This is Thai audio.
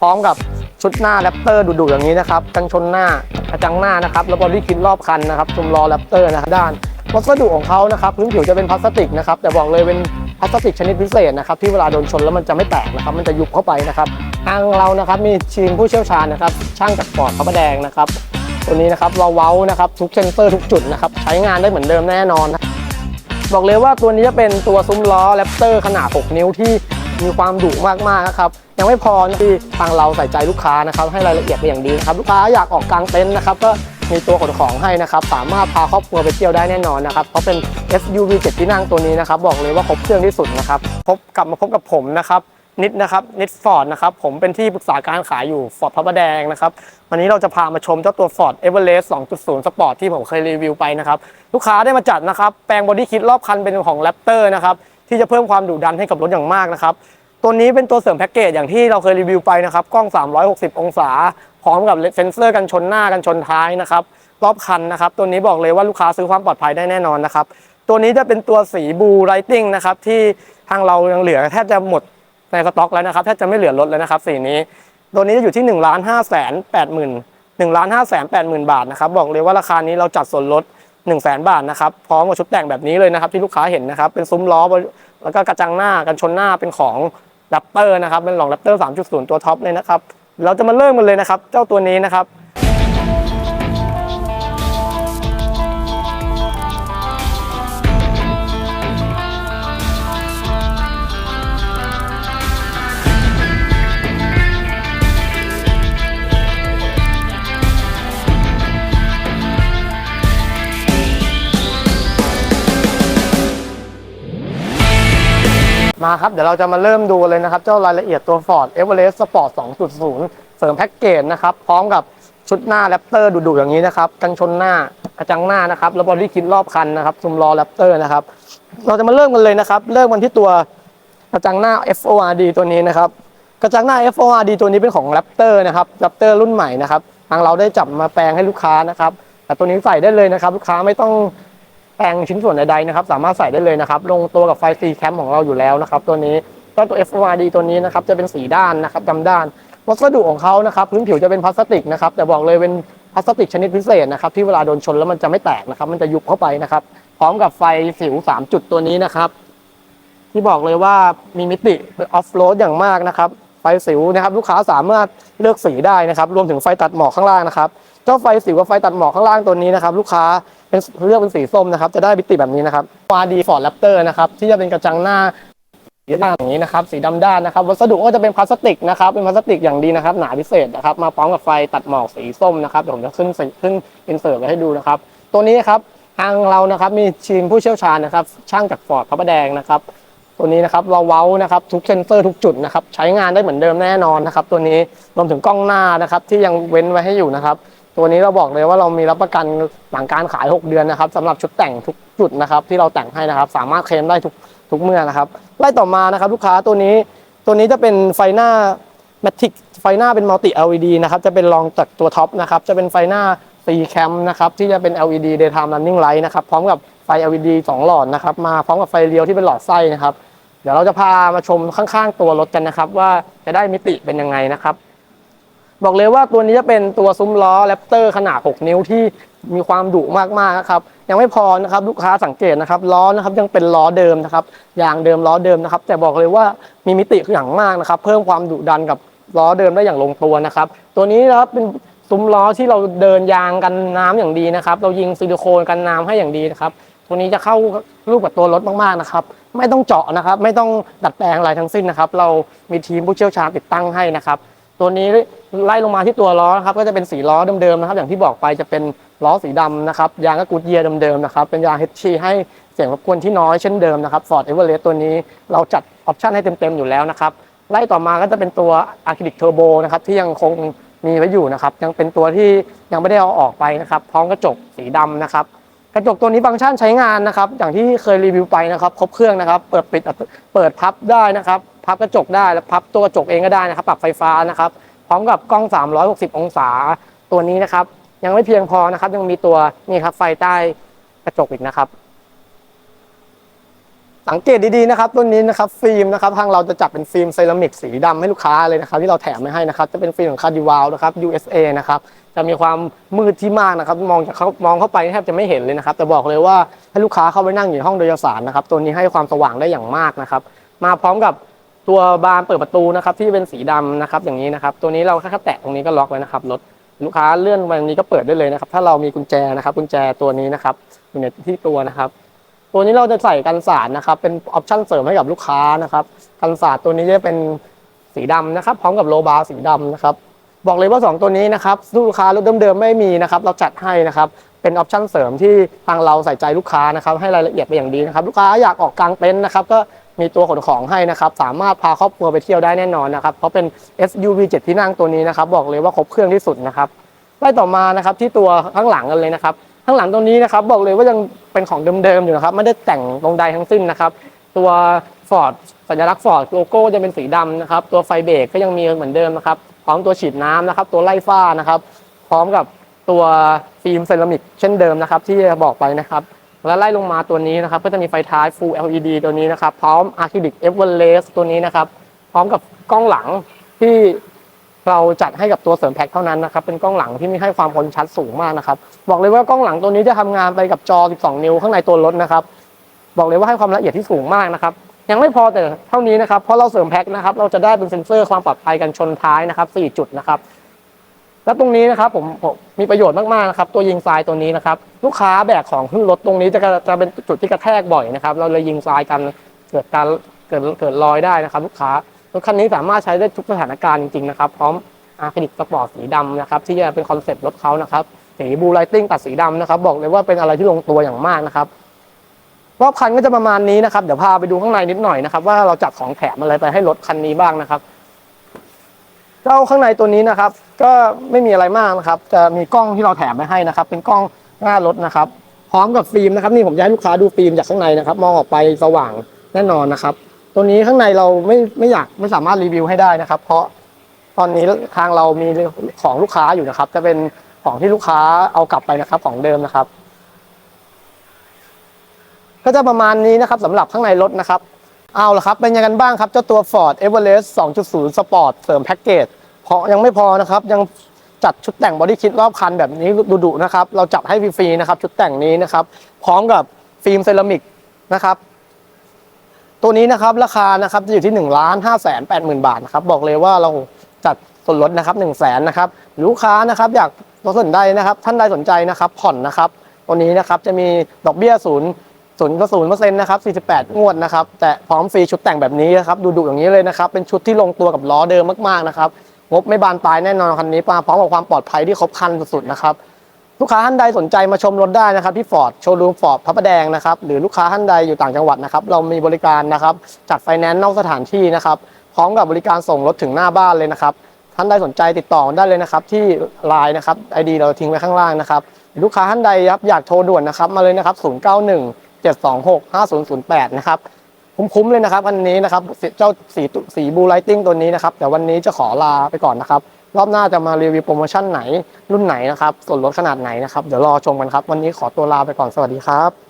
พร้อมกับชุดหน้าแรปเตอร์ดุๆอย่างนี้นะครับกันชนหน้ากระจังหน้านะครับแล้วบอดี้คิดรอบคันนะครับจุมล้อแรปเตอร์นะครับด้านวัสดุของเขานะครับพื้นผิวจะเป็นพลาสติกนะครับแต่บอกเลยเป็นพลาสติกชนิดพิเศษนะครับที่เวลาโดนชนแล้วมันจะไม่แตกนะครับมันจะยุบเข้าไปนะครับทางเรานะครับมีทีมผู้เชี่ยวชาญนะครับช่างจากปอดพระประแดงนะครับตัวนี้นะครับเราเว้านะครับทุกเซนเซอร์ทุกจุดนะครับใช้งานได้เหมือนเดิมแน่นอนนะบอกเลยว่าตัวนี้จะเป็นตัวซุ้มล้อแรปเตอร์ขนาด 6 นิ้วที่ มีความดุมากๆนะครับยังไม่พอที่ทางเราใส่ใจลูกค้านะครับให้รายละเอียดเป็นอย่างดีครับลูกค้าอยากออกกลางเต็นท์นะครับก็มีตัวขนของให้นะครับ สามารถพาครอบครัวไปเที่ยวได้แน่นอนนะครับ เพราะเป็น SUV 7 ที่นั่งตัวนี้นะครับ บอกเลยว่าครบเครื่องที่สุดนะครับ พบกลับมาพบกับผมนะครับ นิดนะครับ นิดฟอร์ดนะครับ ผมเป็นที่ปรึกษาการขายอยู่ฟอร์ดพระประแดงนะครับ วันนี้เราจะพามาชมเจ้าตัว Ford Everest 2.0 Sport ที่ผมเคยรีวิวไปนะครับ ลูกค้าได้มาจัดนะครับ แปลงบอดี้คิดรอบคันเป็นของ Raptor นะครับ ที่จะเพิ่มความดุดันให้กับรถอย่างมากนะครับ ตัวนี้เป็นตัวเสริมแพ็กเกจอย่างที่เราเคยรีวิวไปนะครับ กล้อง 360 องศา พร้อมกับเซ็นเซอร์กันชนหน้ากันชนท้ายนะครับ รอบคันนะครับ ตัวนี้บอกเลยว่าลูกค้าซื้อความปลอดภัยได้แน่นอนนะครับ ตัวนี้จะเป็นตัวสีบูไรติงนะครับ ที่ทางเรายังเหลือแทบจะหมดในสต็อกแล้วนะครับแทบจะไม่เหลือรถแล้วนะครับสีนี้ ตัวนี้จะอยู่ที่1นึ่งล้านห้าแสนแปดหมื่นหนึ่งล้านห้าแสนแปดหมื่นบาทนะครับบอกเลยว่าราคานี้เราจัดส่วนลด1นึ่งแสนบาทนะครับพร้อมกับชุดแต่งแบบนี้เลยนะครับที่ลูกค้าเห็นนะครับเป็นซุ้มล้อแล้วก็กระจังหน้ากันชนหน้าเป็นของ แรปเตอร์นะครับเป็นหลองแรปเตอร์3.0 ตัวท็อปเลยนะครับ เราจะมาเริ่มกันเลยนะครับ เจ้าตัวนี้นะครับ มาครับ เดี๋ยวเราจะมาเริ่มดูเลยนะครับ เจ้ารายละเอียดตัว Ford Everest Sport 2.0 เสริมแพ็กเกจนะครับ พร้อมกับชุดหน้าแรปเตอร์ดุๆอย่างนี้นะครับ กันชนหน้ากระจังหน้านะครับ แล้วบอดี้คิดรอบคันนะครับซุมล้อแรปเตอร์นะครับ เราจะมาเริ่มกันเลยนะครับ เริ่มกันที่ตัวกระจังหน้า FORD ตัวนี้นะครับ กระจังหน้า FORD ตัวนี้เป็นของ Raptor นะครับ Raptor รุ่นใหม่นะครับ ทางเราได้จับมาแปลงให้ลูกค้านะครับ แต่ตัวนี้ใส่ได้เลยนะครับ ลูกค้าไม่ต้อง แปลงชิ้นส่วนใดๆนะครับสามารถใส่ได้เลยนะครับ ลงตัวกับไฟ C Cam ของเราอยู่แล้วนะครับ ตัวนี้ก็ตัว FORD ตัวนี้นะครับจะเป็นสีด้านนะครับดำด้าน วัสดุของเขานะครับพื้นผิวจะเป็นพลาสติกนะครับแต่บอกเลยเป็นพลาสติกชนิดพิเศษนะครับที่เวลาโดนชนแล้วมันจะไม่แตกนะครับ มันจะยุบเข้าไปนะครับ พร้อมกับไฟสิว 3 จุดตัวนี้นะครับ ที่บอกเลยว่ามีมิติออฟโรดอย่างมากนะครับไฟสิวนะครับลูกค้าสามารถเลือกสีได้นะครับ รวมถึงไฟตัดหมอกข้างล่างนะครับ เจ้าไฟสิวกับไฟตัดหมอกข้างล่างตัวนี้นะครับ ลูกค้า เป็นเลือกเป็นสีส้มนะครับ จะได้มิติแบบนี้นะครับฟาดีฟอร์ดแรปเตอร์นะครับ ที่จะเป็นกระจังหน้าสีด้านอย่างนี้นะครับ สีดำด้านนะครับ วัสดุก็จะเป็นพลาสติกนะครับ เป็นพลาสติกอย่างดีนะครับ หนาพิเศษนะครับ มาพร้อมกับไฟตัดหมอกสีส้มนะครับ เดี๋ยวผมจะขึ้นขึ้นอินเสิร์ตไว้ให้ดูนะครับ ตัวนี้ครับ ทางเรานะครับ มีทีมผู้เชี่ยวชาญนะครับ ช่างจากฟอร์ดพระประแดงนะครับ ตัวนี้นะครับ เราเว้านะครับ ทุกเซนเซอร์ทุกจุดนะครับ ใช้งานได้เหมือนเดิมแน่นอนนะครับ ตัวนี้ รวมถึงกล้องหน้านะครับ ที่ยังเว้นไว้ให้อยู่นะครับ ตัวนี้เราบอกเลยว่าเรามีรับประกันหลังการขาย 6 เดือนนะครับสำหรับชุดแต่งทุกจุดนะครับ ที่เราแต่งให้นะครับ สามารถเคลมได้ทุกทุกเมื่อนะครับไล่ต่อมานะครับลูกค้าตัวนี้ตัวนี้จะเป็นไฟหน้าแมทริกไฟหน้าเป็นมัลติ LED นะครับจะเป็นรองจากตัวท็อปนะครับจะเป็นไฟหน้า C cam นะครับที่จะเป็น LED daytime running light นะครับพร้อมกับไฟ LED 2 หลอดนะครับมาพร้อมกับไฟเลี้ยวที่เป็นหลอดไส้นะครับ เดี๋ยวเราจะพามาชมข้างๆตัวรถกันนะครับ ว่าจะได้มิติเป็นยังไงนะครับ บอกเลยว่าตัวนี้จะเป็นตัวซุ้มล้อแรปเตอร์ขนาด 6 นิ้วที่มีความดุมากๆนะครับยังไม่พอนะครับลูกค้าสังเกตนะครับล้อนะครับยังเป็นล้อเดิมนะครับยางเดิมล้อเดิมนะครับ แต่บอกเลยว่ามีมิติอย่างมากนะครับ เพิ่มความดุดันกับล้อเดิมได้อย่างลงตัวนะครับ ตัวนี้นะครับเป็นซุ้มล้อที่เราเดินยางกันน้ำอย่างดีนะครับ เรายิงซิลิโคนกันน้ำให้อย่างดีนะครับตัวนี้จะเข้ารูปกับตัวรถมากๆนะครับ ไม่ต้องเจาะนะครับ ไม่ต้องดัดแปลงอะไรทั้งสิ้นนะครับ เรามีทีมผู้เชี่ยวชาญติดตั้งให้นะครับ ตัวนี้ ไล่ลงมาที่ตัวล้อนะครับก็จะเป็นสีล้อเดิมๆนะครับ อย่างที่บอกไปจะเป็นล้อสีดำนะครับยางก็กูดเยียร์เดิมๆนะครับเป็นยาง HT ให้เสียงรบกวนที่น้อยเช่นเดิมนะครับ Ford Everest ตัวนี้เราจัดออปชันให้เต็มๆอยู่แล้วนะครับไล่ต่อมาก็จะเป็นตัว Acrylic Turbo นะครับที่ยังคงมีไว้อยู่นะครับ ยังเป็นตัวที่ยังไม่ได้เอาออกไปนะครับ พร้อมกระจกสีดำนะครับกระจกตัวนี้ฟังก์ชันใช้งานนะครับ อย่างที่เคยรีวิวไปนะครับ ครบเครื่องนะครับ เปิดปิดเปิดพับได้นะครับ พับกระจกได้แล้วพับตัวกระจกเองก็ได้นะครับ ปรับไฟฟ้านะครับ พร้อมกับกล้อง 360 องศาตัวนี้นะครับ ยังไม่เพียงพอนะครับ ยังมีตัวนี่ครับไฟใต้กระจกอีกนะครับ สังเกตดีๆนะครับตัวนี้นะครับฟิล์มนะครับทางเราจะจัดเป็นฟิล์มเซรามิกสีดำให้ลูกค้าเลยนะครับ ที่เราแถมมาให้นะครับ จะเป็นฟิล์มของคาร์ดิวาลนะครับ USA นะครับจะมีความมืดที่มากนะครับ มองจากเขามองเข้าไปแทบจะไม่เห็นเลยนะครับ แต่บอกเลยว่าให้ลูกค้าเข้าไปนั่งอยู่ห้องโดยสารนะครับ ตัวนี้ให้ความสว่างได้อย่างมากนะครับ มาพร้อมกับ ตัวบานเปิดประตูนะครับที่เป็นสีดำนะครับอย่างนี้นะครับตัวนี้เราแค่แตะตรงนี้ก็ล็อกไว้นะครับรถลูกค้าเลื่อนไปตรงนี้ก็เปิดได้เลยนะครับ ถ้าเรามีกุญแจนะครับกุญแจตัวนี้นะครับอยู่ในที่ตัวนะครับ ตัวนี้เราจะใส่กันสาดนะครับ เป็นออปชั่นเสริมให้กับลูกค้านะครับกันสาดตัวนี้จะเป็นสีดำนะครับ พร้อมกับโลบาร์สีดำนะครับ บอกเลยว่า 2 ตัวนี้นะครับลูกค้ารถเดิมๆไม่มีนะครับ เราจัดให้นะครับ เป็นออปชั่นเสริมที่ทางเราใส่ใจลูกค้านะครับให้รายละเอียดไปอย่างดีนะครับลูกค้าอยากออกกลางเต็นท์นะครับก็มีตัวขนของให้นะครับ สามารถพาครอบครัวไปเที่ยวได้แน่นอนนะครับ เพราะเป็น SUV 7 ที่นั่งตัวนี้นะครับ บอกเลยว่าครบเครื่องที่สุดนะครับไล่ต่อมานะครับที่ตัวข้างหลังกันเลยนะครับ ข้างหลังตรงนี้นะครับ บอกเลยว่ายังเป็นของเดิมๆอยู่นะครับ ไม่ได้แต่งลงใดทั้งสิ้นนะครับ ตัวฟอร์ดสัญลักษณ์ฟอร์ดโลโก้จะเป็นสีดำนะครับ ตัวไฟเบรกก็ยังมีเหมือนเดิมนะครับ พร้อมตัวฉีดน้ำนะครับ ตัวไล่ฝ้านะครับ พร้อมกับ ตัวฟิล์มเซรามิกเช่นเดิมนะครับ ที่บอกไปนะครับ แล้วไล่ลงมาตัวนี้นะครับ ก็จะมีไฟท้าย Full LED ตัวนี้นะครับ พร้อม Acrylic Everlast ตัวนี้นะครับ พร้อมกับกล้องหลังที่เราจัดให้กับตัวเสริมแพ็คเท่านั้นนะครับ เป็นกล้องหลังที่มีให้ความคมชัดสูงมากนะครับ บอกเลยว่ากล้องหลังตัวนี้จะทำงานไปกับจอ 12 นิ้วข้างในตัวรถนะครับ บอกเลยว่าให้ความละเอียดที่สูงมากนะครับ ยังไม่พอแต่เท่านี้นะครับ เพราะเราเสริมแพ็คนะครับ เราจะได้เป็นเซ็นเซอร์ความปลอดภัยกันชนท้ายนะครับ 4 จุดนะครับ แล้วตรงนี้นะครับผมผมมีประโยชน์มากๆนะครับตัวยิงทรายตัวนี้นะครับลูกค้าแบกของขึ้นรถตรงนี้จะจะเป็นจุดที่กระแทกบ่อยนะครับ เราเลยยิงทรายกันเกิดการเกิดเกิดรอยได้นะครับ ลูกค้ารถคันนี้สามารถใช้ได้ทุกสถานการณ์จริงๆนะครับพร้อมอาร์คลิกสปอร์ตสีดำนะครับที่จะเป็นคอนเซ็ปต์รถเขานะครับสีบูไลติ้งตัดสีดำนะครับบอกเลยว่าเป็นอะไรที่ลงตัวอย่างมากนะครับรอบคันก็จะประมาณนี้นะครับเดี๋ยวพาไปดูข้างในนิดหน่อยนะครับว่าเราจัดของแถมอะไรไปให้รถคันนี้บ้างนะครับ เจ้าข้างในตัวนี้นะครับ ก็ไม่มีอะไรมากนะครับ จะมีกล้องที่เราแถมไปให้นะครับ เป็นกล้องหน้ารถนะครับ พร้อมกับฟิล์มนะครับนี่ผมจะให้ลูกค้าดูฟิล์มจากข้างในนะครับ มองออกไปสว่างแน่นอนนะครับ ตัวนี้ข้างในเราไม่ไม่อยากไม่สามารถรีวิวให้ได้นะครับ เพราะตอนนี้ทางเรามีของลูกค้าอยู่นะครับ จะเป็นของที่ลูกค้าเอากลับไปนะครับ ของเดิมนะครับ ก็จะประมาณนี้นะครับสำหรับข้างในรถนะครับเอาละครับ เป็นยังไงกันบ้างครับ เจ้าตัว Ford Everest 2.0 Sport เสริมแพ็กเกจ พราะยังไม่พอนะครับ ยังจัดชุดแต่งบอดี้คิดรอบคันแบบนี้ดุๆนะครับ เราจัดให้ฟรีๆนะครับ ชุดแต่งนี้นะครับ พร้อมกับฟิล์มเซรามิกนะครับ ตัวนี้นะครับราคานะครับจะอยู่ที่1นึ่งล้านห้าแสนแปดหมื่นบาทนะครับ บอกเลยว่าเราจัดส่วนลดนะครับ1นึ่งแสนนะครับ ลูกค้านะครับอยากสนใจนะครับ ท่านใดสนใจนะครับ ผ่อนนะครับตัวนี้นะครับจะมีดอกเบี้ยศูนย์ศูนย์ก็ศูนย์เปอร์เซ็นต์นะครับ 48 งวดนะครับ แต่พร้อมฟรีชุดแต่งแบบนี้นะครับ ดูๆอย่างนี้เลยนะครับ เป็นชุดที่ลงตัวกับล้อเดิมมากๆนะครับ งบไม่บานปลายแน่นอนคันนี้มาพร้อมกับความปลอดภัยที่ครบครันสุดๆนะครับลูกค้าท่านใดสนใจมาชมรถได้นะครับที่ฟอร์ดโชว์รูมฟอร์ดพระประแดงนะครับหรือลูกค้าท่านใดอยู่ต่างจังหวัดนะครับเรามีบริการนะครับจัดไฟแนนซ์นอกสถานที่นะครับพร้อมกับบริการส่งรถถึงหน้าบ้านเลยนะครับท่านใดสนใจติดต่อได้เลยนะครับที่ไลน์นะครับไอดีเราทิ้งไว้ข้างล่างนะครับลูกค้าท่านใดครับอยากโทรด่วนนะครับมาเลยนะครับ091 726 5008นะครับ คุ้มๆเลยนะครับวันนี้นะครับเจ้าสีสีบูไลติ้งตัวนี้นะครับแต่วันนี้จะขอลาไปก่อนนะครับรอบหน้าจะมารีวิวโปรโมชั่นไหนรุ่นไหนนะครับส่วนลดขนาดไหนนะครับเดี๋ยวรอชมกันครับ วันนี้ขอตัวลาไปก่อนสวัสดีครับ